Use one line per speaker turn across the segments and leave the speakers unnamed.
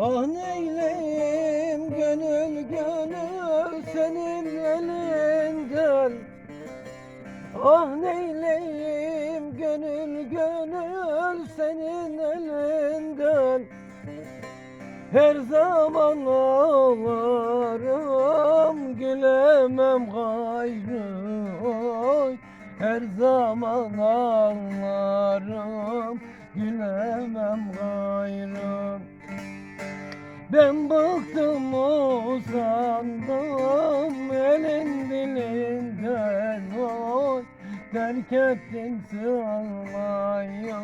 Ah neyleyim gönül gönül senin elinden Ah neyleyim gönül gönül senin elinden Her zaman ağlarım gülemem gayrı Her zaman ağlarım gülemem gayrı ben bıktım usandım elin dilinden oy Terk ettin sığmayı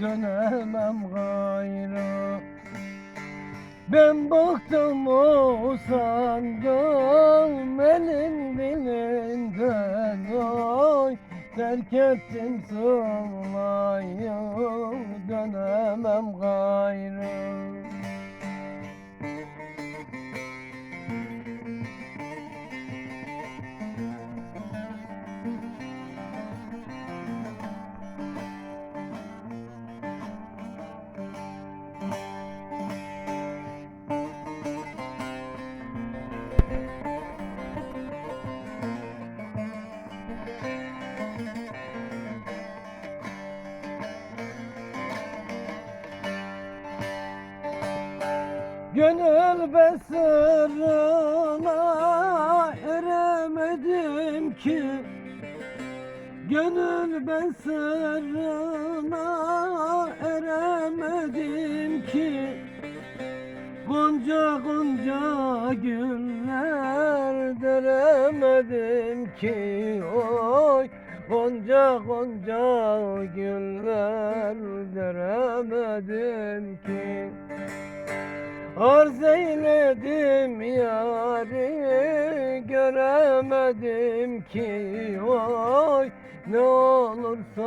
dönemem gayrı. Ben bıktım usandım elin dilinden oy Terk ettin sığmayı dönemem gayrı Gönül besirına eremedim ki. Gönül besirına eremedim ki. Gonca gonca güller deremedim ki. Oy Gonca gonca güller deremedim ki Arz eyledim yari göremedim ki Oy ne olursa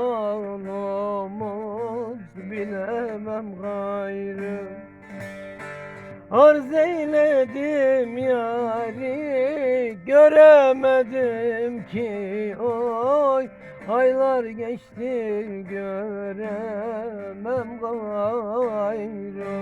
olmaz bilemem gayrı. Arz eyledim yari göremedim ki Oy aylar geçti göremem gayrı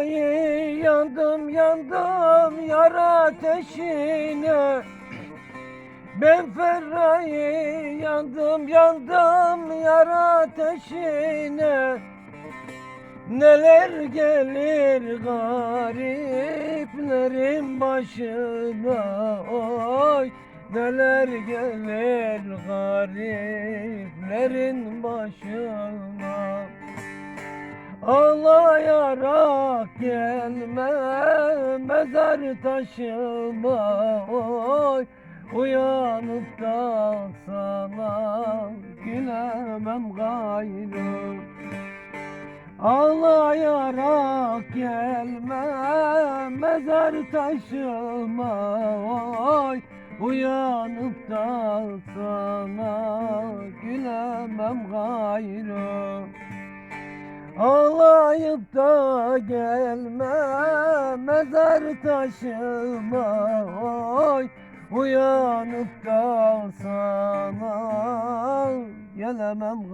ferayı yandım yandım yar ateşine. Ben ferayı yandım yandım yar ateşine. Neler gelir gariplerin başına? Oy Neler gelir gariplerin başına Ağlayarak gelme mezar taşıma oy. Uyanıp da sana gülemem gayrı. Ağlayarak gelme mezar taşıma oy. Uyanıp da sana gülemem gayrı Ağlayıp da gelme mezar taşıma oy Uyanıp da sana gelemem